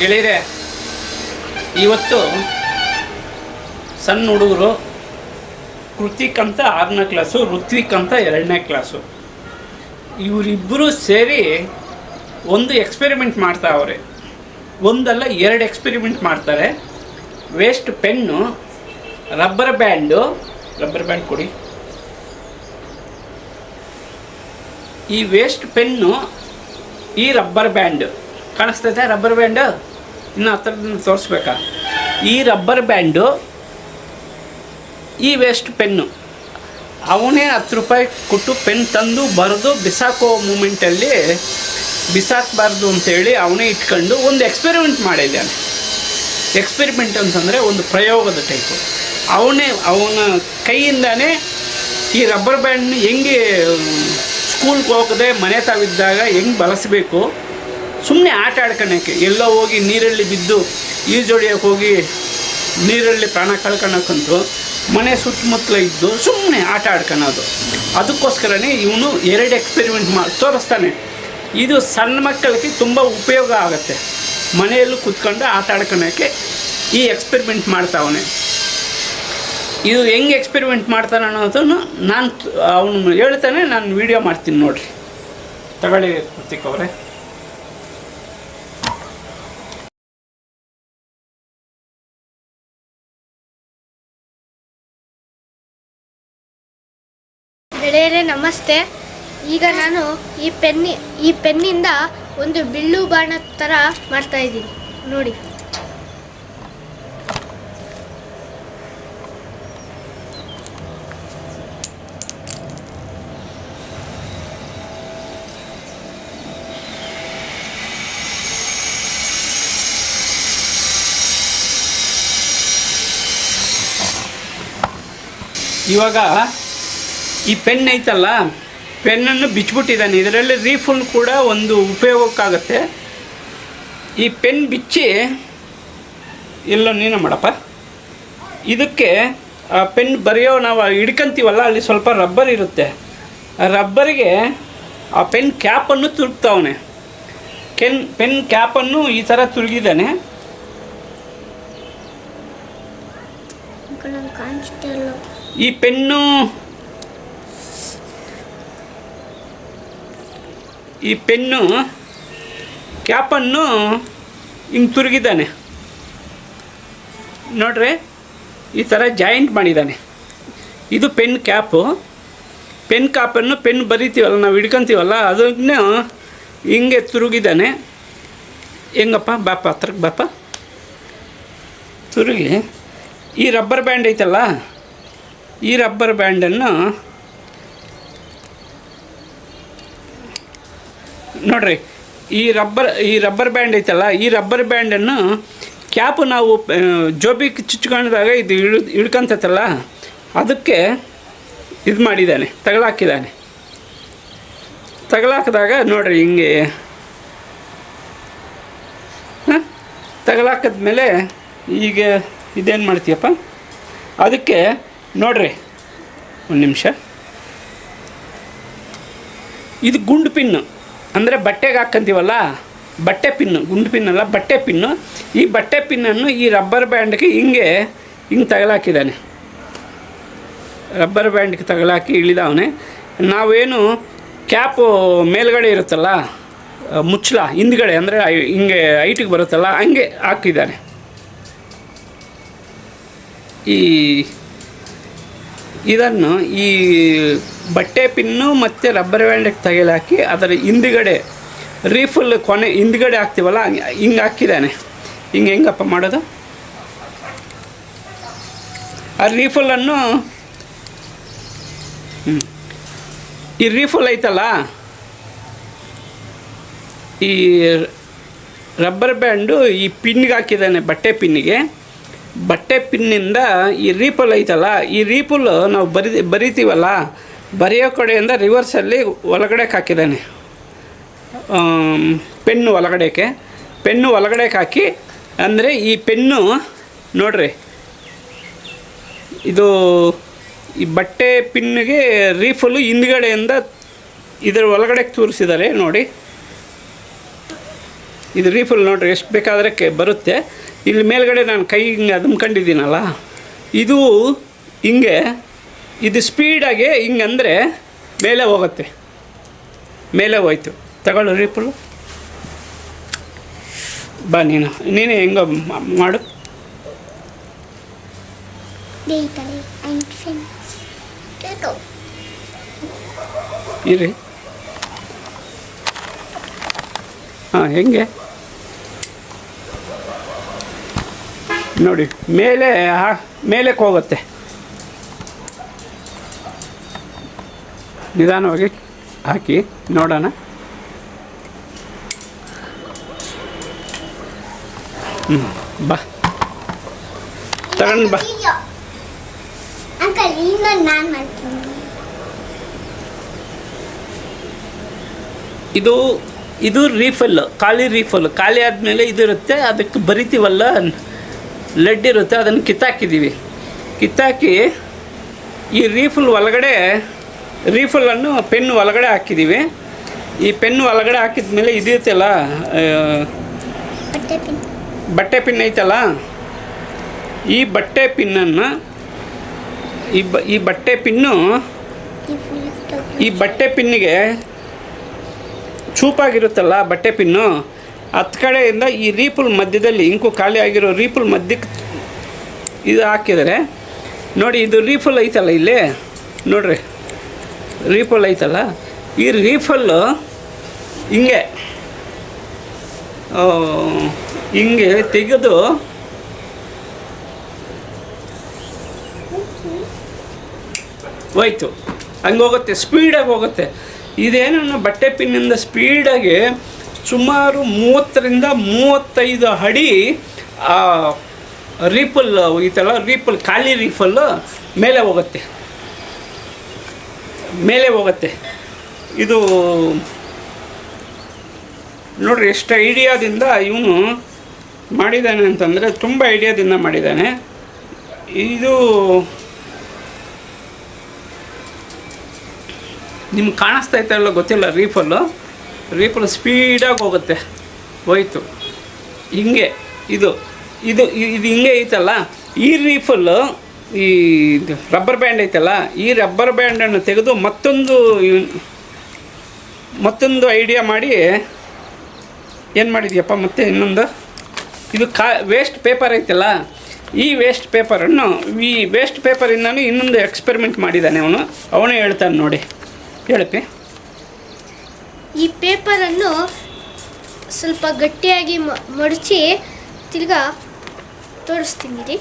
ಗೆಳೆಯರೆ, ಇವತ್ತು ಸಣ್ಣ ಹುಡುಗರು ಕೃತಿಕ್ ಅಂತ ಆರನೇ ಕ್ಲಾಸು, ಋತ್ವಿಕ್ ಅಂತ ಎರಡನೇ ಕ್ಲಾಸು. ಇವರಿಬ್ಬರು ಸೇರಿ ಒಂದು ಎಕ್ಸ್ಪೆರಿಮೆಂಟ್ ಮಾಡ್ತಾವ್ರೆ. ಒಂದಲ್ಲ ಎರಡು ಎಕ್ಸ್ಪೆರಿಮೆಂಟ್ ಮಾಡ್ತಾರೆ. Waste pen rubber band rubber band ಕೊಡಿ. ಈ ವೇಸ್ಟ್ ಪೆನ್ನು ಈ ರಬ್ಬರ್ ಬ್ಯಾಂಡ್ ಕಾಣಿಸ್ತೈತೆ ರಬ್ಬರ್ ಬ್ಯಾಂಡ್ ಇನ್ನು ಹತ್ತಿರದಿಂದ ತೋರಿಸ್ಬೇಕಾ? ಈ ರಬ್ಬರ್ ಬ್ಯಾಂಡು ಈ ವೇಸ್ಟ್ ಪೆನ್ನು ಅವನೇ ಹತ್ತು ರೂಪಾಯಿ ಕೊಟ್ಟು ಪೆನ್ ತಂದು ಬರೆದು ಬಿಸಾಕೋ ಮೂಮೆಂಟಲ್ಲಿ ಬಿಸಾಕಬಾರ್ದು ಅಂತೇಳಿ ಅವನೇ ಇಟ್ಕೊಂಡು ಒಂದು ಎಕ್ಸ್ಪೆರಿಮೆಂಟ್ ಮಾಡಿದ್ದಾನೆ. ಎಕ್ಸ್ಪೆರಿಮೆಂಟ್ ಅಂತಂದರೆ ಒಂದು ಪ್ರಯೋಗದ ಟೈಪು ಅವನೇ, ಅವನ ಕೈಯಿಂದಾನೇ ಈ ರಬ್ಬರ್ ಬ್ಯಾಂಡ್ನ ಹೆಂಗೆ ಸ್ಕೂಲ್ಗೆ ಹೋಗದೆ ಮನೆ ತಾವಿದ್ದಾಗ ಹೆಂಗೆ ಬಳಸಬೇಕು? ಸುಮ್ಮನೆ ಆಟ ಆಡ್ಕೊಳಕ್ಕೆ ಎಲ್ಲೋ ಹೋಗಿ ನೀರಲ್ಲಿ ಬಿದ್ದು ಈಜೊಡಿಯೋಕೆ ಹೋಗಿ ನೀರಲ್ಲಿ ಪ್ರಾಣ ಕಳ್ಕೊಳಕ್ಕಂತೂ ಮನೆ ಸುತ್ತಮುತ್ತಲ ಇದ್ದು ಸುಮ್ಮನೆ ಆಟ ಆಡ್ಕೊಳೋದು ಅದಕ್ಕೋಸ್ಕರನೇ ಇವನು ಎರಡು ಎಕ್ಸ್ಪೆರಿಮೆಂಟ್ ಮಾಡಿ, ತೋರಿಸ್ತಾನೆ. ಇದು ಸಣ್ಣ ಮಕ್ಕಳಿಗೆ ತುಂಬ ಉಪಯೋಗ ಆಗುತ್ತೆ. ಮನೆಯಲ್ಲೂ ಕೂತ್ಕೊಂಡು ಆಟ ಆಡ್ಕೊಳಕ್ಕೆ ಈ ಎಕ್ಸ್ಪೆರಿಮೆಂಟ್ ಮಾಡ್ತಾವನೆ. ಇದು ಹೆಂಗೆ ಎಕ್ಸ್ಪೆರಿಮೆಂಟ್ ಮಾಡ್ತಾನೆ ಅನ್ನೋದನ್ನು ನಾನು ಅವನು ಹೇಳ್ತಾನೆ, ನಾನು ವಿಡಿಯೋ ಮಾಡ್ತೀನಿ ನೋಡಿರಿ. ತಗೊಳ್ಳಿ ಪ್ರತೀಕ್ ಅವರೇ. ಗೆಳೆಯರೇ ನಮಸ್ತೆ. ಈಗ ನಾನು ಈ ಪೆನ್ನಿ, ಈ ಪೆನ್ನಿಂದ ಒಂದು ಬಿಳ್ಳು ಬಾಣ ಥರ ಮಾಡ್ತಾ ಇದ್ದೀನಿ. ನೋಡಿ. ಇವಾಗ ಈ ಪೆನ್ ಐತಲ್ಲ ಪೆನ್ನನ್ನು ಬಿಚ್ಚಿಬಿಟ್ಟಿದ್ದಾನೆ. ಇದರಲ್ಲಿ ರೀಫುಲ್ ಕೂಡ ಒಂದು ಉಪಯೋಗಕ್ಕಾಗತ್ತೆ. ಈ ಪೆನ್ ಬಿಚ್ಚಿ ಇಲ್ಲ ನೀನು ಮಾಡಪ್ಪ. ಇದಕ್ಕೆ ಆ ಪೆನ್ ಬರೆಯೋ ನಾವು ಹಿಡ್ಕಂತೀವಲ್ಲ ಅಲ್ಲಿ ಸ್ವಲ್ಪ ರಬ್ಬರ್ ಇರುತ್ತೆ. ಆ ರಬ್ಬರಿಗೆ ಆ ಪೆನ್ ಕ್ಯಾಪನ್ನು ತುರುಕ್ತಾವನೆ. ಕೆನ್ ಪೆನ್ ಕ್ಯಾಪನ್ನು ಈ ಥರ ತುರುಗಿದ್ದಾನೆ. ಈ ಪೆನ್ನು ಈ ಪೆನ್ನು ಕ್ಯಾಪನ್ನು ಹಿಂಗೆ ತುರುಗಿದ್ದಾನೆ. ನೋಡ್ರಿ, ಈ ಥರ ಜಾಯಿಂಟ್ ಮಾಡಿದ್ದಾನೆ. ಇದು ಪೆನ್ ಕ್ಯಾಪು. ಪೆನ್ ಕ್ಯಾಪನ್ನು ಪೆನ್ ಬರಿತೀವಲ್ಲ, ನಾವು ಹಿಡ್ಕೊಂತೀವಲ್ಲ, ಅದನ್ನು ಹಿಂಗೆ ತುರುಗಿದ್ದಾನೆ. ಹೆಂಗಪ್ಪ, ಬಾಪ ಹತ್ರಕ್ಕೆ ಬಾಪ. ತುರುಗಿ. ಈ ರಬ್ಬರ್ ಬ್ಯಾಂಡ್ ಐತಲ್ಲ, ಈ ರಬ್ಬರ್ ಬ್ಯಾಂಡನ್ನು ನೋಡ್ರಿ, ಈ ರಬ್ಬರ್ ಈ ರಬ್ಬರ್ ಬ್ಯಾಂಡ್ ಐತಲ್ಲ, ಈ ರಬ್ಬರ್ ಬ್ಯಾಂಡನ್ನು ಕ್ಯಾಪು ನಾವು ಜೋಬಿ ಜೋಬಿಗೆ ಚುಚ್ಕೊಂಡಾಗ ಇದು ಇಳು, ಇಳ್ಕೊಂತೈತಲ್ಲ, ಅದಕ್ಕೆ ಇದು ಮಾಡಿದ್ದಾನೆ, ತಗಲಾಕಿದ್ದಾನೆ. ತಗಲಾಕಿದಾಗ ನೋಡ್ರಿ ಹಿಂಗೆ, ಹಾಂ ತಗಲಾಕಿದ್ಮೇಲೆ ಈಗ ಇದೇನು ಮಾಡ್ತೀಯಪ್ಪ? ಅದಕ್ಕೆ ನೋಡ್ರಿ, ಒಂದು ನಿಮಿಷ. ಇದು ಗುಂಡು ಪಿನ್ನು. ಅಂದರೆ ಬಟ್ಟೆಗೆ ಹಾಕ್ಕಂತೀವಲ್ಲ ಬಟ್ಟೆ ಪಿನ್ನು, ಗುಂಡು ಪಿನ್ನಲ್ಲ, ಬಟ್ಟೆ ಪಿನ್ನು. ಈ ಬಟ್ಟೆ ಪಿನ್ನನ್ನು ಈ ರಬ್ಬರ್ ಬ್ಯಾಂಡ್ಗೆ ಹಿಂಗೆ ಹಿಂಗೆ ತಗಲಾಕಿದ್ದಾನೆ. ರಬ್ಬರ್ ಬ್ಯಾಂಡ್ಗೆ ತಗಲಾಕಿ ಇಳಿದವನೆ ನಾವೇನು ಕ್ಯಾಪು ಮೇಲ್ಗಡೆ ಇರುತ್ತಲ್ಲ ಮುಚ್ಚಳ, ಹಿಂದ್ಗಡೆ, ಅಂದರೆ ಹಿಂಗೆ ಹೈಟಿಗೆ ಬರುತ್ತಲ್ಲ, ಹಂಗೆ ಹಾಕಿದ್ದಾನೆ. ಈ ಇದನ್ನು ಈ ಬಟ್ಟೆ ಪಿನ್ನು ಮತ್ತು ರಬ್ಬರ್ ಬ್ಯಾಂಡಿಗೆ ತೆಗೆಲಾಕಿ ಅದರ ಹಿಂದುಗಡೆ ರೀಫುಲ್ ಕೊನೆ ಹಿಂದುಗಡೆ ಹಾಕ್ತೀವಲ್ಲ, ಹಂಗೆ ಹಾಕಿದ್ದಾನೆ. ಹಿಂಗೆ ಹೆಂಗಪ್ಪ ಮಾಡೋದು? ಆ ರೀಫುಲ್ಲನ್ನು ಈ ರೀಫುಲ್ ಐತಲ್ಲ? ಈ ರಬ್ಬರ್ ಬ್ಯಾಂಡು ಈ ಪಿನ್ಗೆ ಹಾಕಿದ್ದಾನೆ ಬಟ್ಟೆ ಪಿನ್ನಿಗೆ. ಬಟ್ಟೆ ಪಿನ್ನಿಂದ ಈ ರೀಪಲ್ ಐತಲ್ಲ, ಈ ರೀಪಲ್ ನಾವು ಬರಿ ಬರಿತೀವಲ್ಲ, ಬರೆಯೋ ಕಡೆಯಿಂದ ರಿವರ್ಸಲ್ಲಿ ಒಳಗಡೆ ಹಾಕಿದ್ದಾನೆ. ಪೆನ್ನು ಒಳಗಡೆಗೆ ಪೆನ್ನು ಒಳಗಡೆಗೆ ಹಾಕಿ, ಅಂದರೆ ಈ ಪೆನ್ನು, ನೋಡ್ರಿ, ಇದು ಈ ಬಟ್ಟೆ ಪಿನ್ನಿಗೆ ರೀಫುಲ್ಲು ಹಿಂದ್ಗಡೆಯಿಂದ ಇದರ ಒಳಗಡೆ ತೋರಿಸಿದ್ದಾರೆ, ನೋಡಿ. ಇದು ರೀಫುಲ್ ನೋಡ್ರಿ, ಎಷ್ಟು ಬೇಕಾದ್ರೆ ಬರುತ್ತೆ. ಇಲ್ಲಿ ಮೇಲ್ಗಡೆ ನಾನು ಕೈ ಹಿಂಗೆ ಅದುಮ್ಕೊಂಡಿದ್ದೀನಲ್ಲ ಇದು ಹಿಂಗೆ ಇದು ಸ್ಪೀಡಾಗಿ ಹಿಂಗೆ ಅಂದರೆ ಮೇಲೆ ಹೋಗುತ್ತೆ. ಮೇಲೆ ಹೋಯ್ತು. ತಗೊಳ್ಳು ರೀಫುಲ್ಲು ಬಾ ನೀನು. ನೀನೇ ಹೆಂಗೋ ಮಾಡು. ಇರಿ ಹಾಂ ಹೆಂಗೆ? ನೋಡಿ ಮೇಲೆ ಹಾ- ಮೇಲಕ್ಕೆ ಹೋಗುತ್ತೆ. ನಿಧಾನವಾಗಿ ಹಾಕಿ ನೋಡೋಣ. ಹ್ಞೂ ಬಾ. ತಗೊಂಡು ಬಾ. ಇದು ಇದು ರೀಫಲ್ ಖಾಲಿ ರೀಫಲ್ ಖಾಲಿ ಆದಮೇಲೆ ಇದಿರುತ್ತೆ ಅದಕ್ಕೆ ಬರಿತೀವಲ್ಲ ಲೆಡ್ ಇರುತ್ತೆ ಅದನ್ನು ಕಿತ್ತಾಕಿದ್ದೀವಿ. ಕಿತ್ತಾಕಿ ಈ ರೀಫಲ್ ಒಳಗಡೆ ರೀಫಲನ್ನು ಪೆನ್ ಒಳಗಡೆ ಹಾಕಿದ್ದೀವಿ. ಈ ಪೆನ್ ಒಳಗಡೆ ಹಾಕಿದ ಮೇಲೆ ಇದಿರುತ್ತಲ್ಲ ಬಟ್ಟೆ ಪಿನ್. ಐತಲ್ಲ? ಈ ಬಟ್ಟೆ ಪಿನ್ನನ್ನು ಈ ಬ ಈ ಬಟ್ಟೆ ಪಿನ್ನು ಈ ಬಟ್ಟೆ ಪಿನ್ನಿಗೆ ಚೂಪಾಗಿರುತ್ತಲ್ಲ ಬಟ್ಟೆ ಪಿನ್ನು? ಹತ್ತು ಕಡೆಯಿಂದ ಈ ರೀಪುಲ್ ಮಧ್ಯದಲ್ಲಿ ಇಂಕು ಖಾಲಿ ಆಗಿರೋ ರೀಪುಲ್ ಮಧ್ಯಕ್ಕೆ ಇದು ಹಾಕಿದರೆ, ನೋಡಿ ಇದು ರೀಫಲ್ ಐತಲ್ಲ ಇಲ್ಲಿ, ನೋಡ್ರಿ ರೀಫಲ್ ಐತಲ್ಲ, ಈ ರೀಫಲ್ಲು ಹಿಂಗೆ ಹಿಂಗೆ ತೆಗೆದು ಹೋಯ್ತು, ಹಂಗೆ ಹೋಗುತ್ತೆ, ಸ್ಪೀಡಾಗಿ ಹೋಗುತ್ತೆ. ಇದೇನು ಬಟ್ಟೆ ಪಿನ್ನಿಂದ ಸ್ಪೀಡಾಗಿ ಸುಮಾರು ಮೂವತ್ತರಿಂದ ಮೂವತ್ತೈದು ಅಡಿ ರೀಪಲ್ ಐತಲ್ಲ ರೀಪಲ್, ಖಾಲಿ ರೀಫಲ್ಲು ಮೇಲೆ ಹೋಗುತ್ತೆ. ಮೇಲೆ ಹೋಗುತ್ತೆ. ಇದು ನೋಡ್ರಿ, ಎಷ್ಟು ಐಡಿಯಾದಿಂದ ಇವನು ಮಾಡಿದ್ದಾನೆ ಅಂತಂದರೆ ತುಂಬ ಐಡಿಯಾದಿಂದ ಮಾಡಿದ್ದಾನೆ. ಇದು ನಿಮ್ಗೆ ಕಾಣಿಸ್ತಾ ಇತ್ತಲ್ಲ, ಗೊತ್ತಿಲ್ಲ ರೀಫಲ್ಲು ರೀಫಲ್ ಸ್ಪೀಡಾಗಿ ಹೋಗುತ್ತೆ. ಹೋಯ್ತು. ಹಿಂಗೆ, ಇದು ಇದು ಇದು ಹಿಂಗೆ ಐತಲ್ಲ, ಈ ರೀಫಲ್ಲು ಈ ರಬ್ಬರ್ ಬ್ಯಾಂಡ್ ಐತಲ್ಲ, ಈ ರಬ್ಬರ್ ಬ್ಯಾಂಡನ್ನು ತೆಗೆದು ಮತ್ತೊಂದು ಮತ್ತೊಂದು ಐಡಿಯಾ ಮಾಡಿ ಏನು ಮಾಡಿದ್ಯಪ್ಪ ಮತ್ತೆ ಇನ್ನೊಂದು? ಇದು ಕಾ ವೇಸ್ಟ್ ಪೇಪರ್ ಐತಲ್ಲ, ಈ ವೇಸ್ಟ್ ಪೇಪರನ್ನು ಈ ವೇಸ್ಟ್ ಪೇಪರಿಂದನೂ ಇನ್ನೊಂದು ಎಕ್ಸ್ಪೆರಿಮೆಂಟ್ ಮಾಡಿದ್ದಾನೆ ಅವನು. ಅವನೇ ಹೇಳ್ತಾನೆ ನೋಡಿ. ಹೇಳಪ್ಪಿ. ಈ ಪೇಪರನ್ನು ಸ್ವಲ್ಪ ಗಟ್ಟಿಯಾಗಿ ಮಡಚಿ ತಿರ್ಗಾ ತೋರಿಸ್ತೀನಿ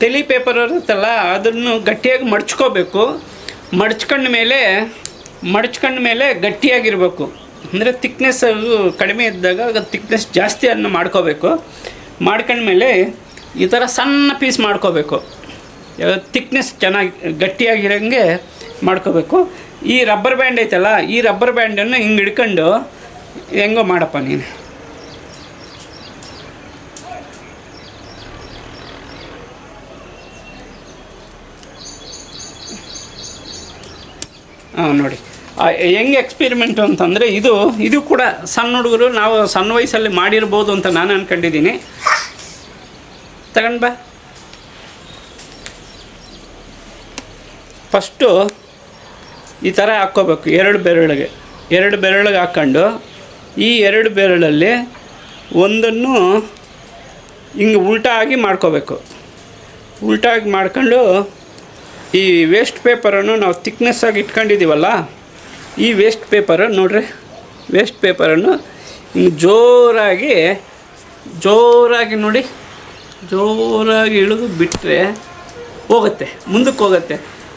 ತೆಲಿ ಪೇಪರ್ ಇರುತ್ತಲ್ಲ, ಅದನ್ನು ಗಟ್ಟಿಯಾಗಿ ಮಡಚ್ಕೋಬೇಕು. ಮಡ್ಚ್ಕೊಂಡ ಮೇಲೆ ಮಡ್ಚ್ಕೊಂಡ ಮೇಲೆ ಗಟ್ಟಿಯಾಗಿರಬೇಕು. ಅಂದರೆ ತಿಕ್ನೆಸ್ ಕಡಿಮೆ ಇದ್ದಾಗ ತಿಕ್ನೆಸ್ ಜಾಸ್ತಿ ಅದನ್ನು ಮಾಡ್ಕೋಬೇಕು. ಮಾಡ್ಕೊಂಡ್ಮೇಲೆ ಈ ಥರ ಸಣ್ಣ ಪೀಸ್ ಮಾಡ್ಕೋಬೇಕು. ತಿಕ್ನೆಸ್ ಚೆನ್ನಾಗಿ, ಗಟ್ಟಿಯಾಗಿರೋಂಗೆ ಮಾಡ್ಕೋಬೇಕು. ಈ ರಬ್ಬರ್ ಬ್ಯಾಂಡ್ ಐತಲ್ಲ, ಈ ರಬ್ಬರ್ ಬ್ಯಾಂಡನ್ನು ಹಿಂಗೆ ಹಿಡ್ಕೊಂಡು ಹೆಂಗೋ ಮಾಡಪ್ಪ ನೀನು. ಹಾಂ, ನೋಡಿ. ಹೆಂಗೆ ಎಕ್ಸ್ಪೆರಿಮೆಂಟು ಅಂತಂದರೆ ಇದು ಇದು ಕೂಡ ಸಣ್ಣ ಹುಡುಗರು, ನಾವು ಸಣ್ಣ ವಯಸ್ಸಲ್ಲಿ ಮಾಡಿರ್ಬೋದು ಅಂತ ನಾನು ಅಂದ್ಕೊಂಡಿದ್ದೀನಿ ತಗೊಂಡು ಬಾ. ಫಸ್ಟು ಈ ಥರ ಹಾಕ್ಕೋಬೇಕು, ಎರಡು ಬೆರಳಿಗೆ. ಎರಡು ಬೆರಳಿಗೆ ಹಾಕ್ಕೊಂಡು, ಈ ಎರಡು ಬೆರಳಲ್ಲಿ ಒಂದನ್ನು ಹಿಂಗೆ ಉಲ್ಟಾ ಆಗಿ ಮಾಡ್ಕೋಬೇಕು. ಉಲ್ಟಾಗಿ ಮಾಡ್ಕೊಂಡು ಈ ವೇಸ್ಟ್ ಪೇಪರನ್ನು ನಾವು ಥಿಕ್ನೆಸ್ಸಾಗಿ ಆಗಿ ಇಟ್ಕೊಂಡಿದ್ದೀವಲ್ಲ ಈ ವೇಸ್ಟ್ ಪೇಪರನ್ನು ನೋಡ್ರಿ. ವೇಸ್ಟ್ ಪೇಪರನ್ನು ಹಿಂಗೆ ಜೋರಾಗಿ ಜೋರಾಗಿ ನೋಡಿ, ಜೋರಾಗಿ ಇಳಿದು ಬಿಟ್ಟರೆ ಹೋಗುತ್ತೆ, ಮುಂದಕ್ಕೆ ಹೋಗುತ್ತೆ.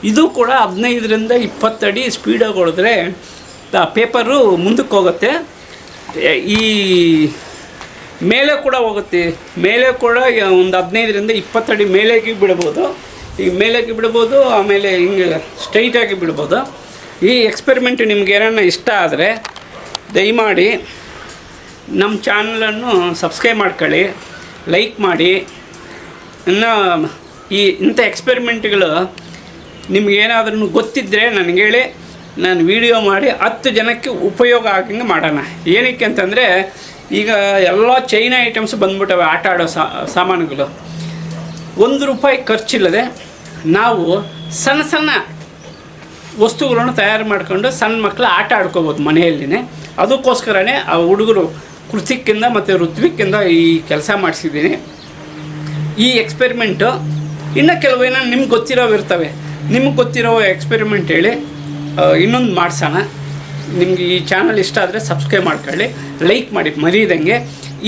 ಇದು ಕೂಡ ಹದಿನೈದರಿಂದ ಇಪ್ಪತ್ತಡಿ ಸ್ಪೀಡಾಗಿ ಹೊಡೆದ್ರೆ ಆ ಪೇಪರು ಮುಂದಕ್ಕೆ ಹೋಗುತ್ತೆ. ಈ ಮೇಲೆ ಕೂಡ ಹೋಗುತ್ತೆ. ಮೇಲೆ ಕೂಡ ಒಂದು ಹದಿನೈದರಿಂದ ಇಪ್ಪತ್ತಡಿ ಮೇಲೆಗೆ ಬಿಡ್ಬೋದು. ಈಗ ಮೇಲೆಗೆ ಬಿಡ್ಬೋದು, ಆಮೇಲೆ ಹಿಂಗೆ ಸ್ಟ್ರೈಟಾಗಿ ಬಿಡ್ಬೋದು. ಈ ಎಕ್ಸ್ಪೆರಿಮೆಂಟ್ ನಿಮ್ಗೆ ಏನಾರ ಇಷ್ಟ ಆದರೆ ದಯಮಾಡಿ ನಮ್ಮ ಚಾನಲನ್ನು ಸಬ್ಸ್ಕ್ರೈಬ್ ಮಾಡ್ಕೊಳ್ಳಿ ಲೈಕ್ ಮಾಡಿ. ಇನ್ನು ಈ ಇಂಥ ಎಕ್ಸ್ಪೆರಿಮೆಂಟ್ಗಳು ನಿಮ್ಗೇನಾದ್ರೂ ಗೊತ್ತಿದ್ದರೆ ನನಗೆ ಹೇಳಿ, ನಾನು ವಿಡಿಯೋ ಮಾಡಿ ಹತ್ತು ಜನಕ್ಕೆ ಉಪಯೋಗ ಆಗಂಗೆ ಮಾಡೋಣ. ಏನಕ್ಕೆ ಅಂತಂದರೆ ಈಗ ಎಲ್ಲ ಚೈನಾ ಐಟಮ್ಸ್ ಬಂದ್ಬಿಟ್ಟವೆ ಆಟ ಆಡೋ ಸಾಮಾನುಗಳು. ಒಂದು ರೂಪಾಯಿ ಖರ್ಚಿಲ್ಲದೆ ನಾವು ಸಣ್ಣ ಸಣ್ಣ ವಸ್ತುಗಳನ್ನು ತಯಾರು ಮಾಡ್ಕೊಂಡು ಸಣ್ಣ ಮಕ್ಕಳು ಆಟ ಆಡ್ಕೋಬೋದು ಮನೆಯಲ್ಲಿನೇ. ಅದಕ್ಕೋಸ್ಕರನೇ ಆ ಹುಡುಗರು ಕೃತಿಕ್ಕಿಂದ ಮತ್ತು ಋತ್ವಿಕ್ಕಿಂದ ಈ ಕೆಲಸ ಮಾಡಿಸಿದ್ದೀನಿ. ಈ ಎಕ್ಸ್ಪೆರಿಮೆಂಟು ಇನ್ನು ಕೆಲವೇನೋ ನಿಮ್ಗೆ ಗೊತ್ತಿರೋವು ಇರ್ತವೆ. ನಿಮ್ಗೆ ಗೊತ್ತಿರೋ ಎಕ್ಸ್ಪೆರಿಮೆಂಟ್ ಹೇಳಿ ಇನ್ನೊಂದು ಮಾಡಿಸೋಣ. ನಿಮಗೆ ಈ ಚಾನಲ್ ಇಷ್ಟ ಆದರೆ ಸಬ್ಸ್ಕ್ರೈಬ್ ಮಾಡ್ಕೊಳ್ಳಿ ಲೈಕ್ ಮಾಡಿ, ಮರೀದಂಗೆ.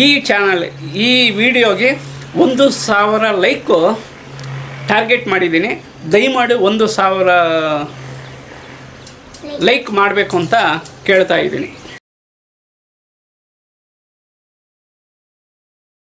ಈ ಚಾನಲ್ ಈ ವಿಡಿಯೋಗೆ ಒಂದು ಸಾವಿರ ಲೈಕು ಟಾರ್ಗೆಟ್ ಮಾಡಿದ್ದೀನಿ. ದಯಮಾಡಿ ಒಂದು ಸಾವಿರ ಲೈಕ್ ಮಾಡಬೇಕು ಅಂತ ಕೇಳ್ತಾ ಇದ್ದೀನಿ.